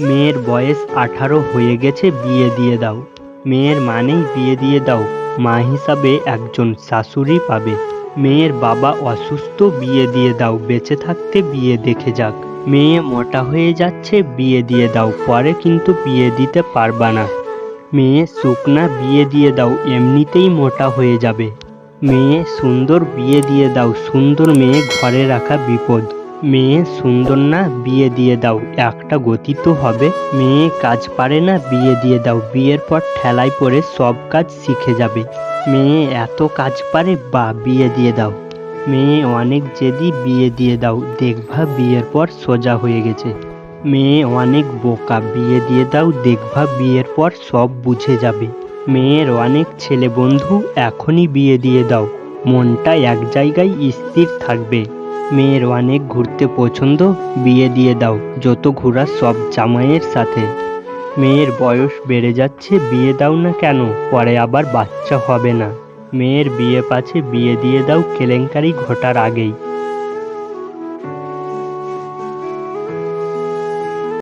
মেয়ের বয়স আঠারো হয়ে গেছে, বিয়ে দিয়ে দাও। মেয়ের মানেই বিয়ে দিয়ে দাও। মা হিসাবে একজন শাশুড়ি পাবে। মেয়ের বাবা অসুস্থ, বিয়ে দিয়ে দাও। বেঁচে থাকতে বিয়ে দেখে যাক। মেয়ে মোটা হয়ে যাচ্ছে, বিয়ে দিয়ে দাও। পরে কিন্তু বিয়ে দিতে পারবা না। মেয়ে শুকনা বিয়ে দিয়ে দাও। এমনিতেই মোটা হয়ে যাবে। মেয়ে সুন্দর, বিয়ে দিয়ে দাও। সুন্দর মেয়ে ঘরে রাখা বিপদ। মেয়ে সুন্দর না, বিয়ে দিয়ে দাও। একটা গতি তো হবে। মেয়ে কাজ পারে না, বিয়ে দিয়ে দাও। বিয়ের পর ঠেলায় পড়ে সব কাজ শিখে যাবে। মেয়ে এত কাজ পারে, বা বিয়ে দিয়ে দাও। মেয়ে অনেক জেদি, বিয়ে দিয়ে দাও। দেখভা বিয়ের পর সোজা হয়ে গেছে। মেয়ে অনেক বোকা, বিয়ে দিয়ে দাও। দেখভা বিয়ের পর সব বুঝে যাবে। মেয়ের অনেক ছেলে বন্ধু, এখনই বিয়ে দিয়ে দাও। মনটা এক জায়গায় স্থির থাকবে। মেয়ের অনেক ঘুরতে পছন্দ, বিয়ে দিয়ে দাও। যত ঘোরা সব জামাইয়ের সাথে। মেয়ের বয়স বেড়ে যাচ্ছে, বিয়ে দাও না কেন? পরে আবার বাচ্চা হবে না। মেয়ের বিয়ে পাছে, বিয়ে দিয়ে দাও, কেলেঙ্কারি ঘটার আগেই।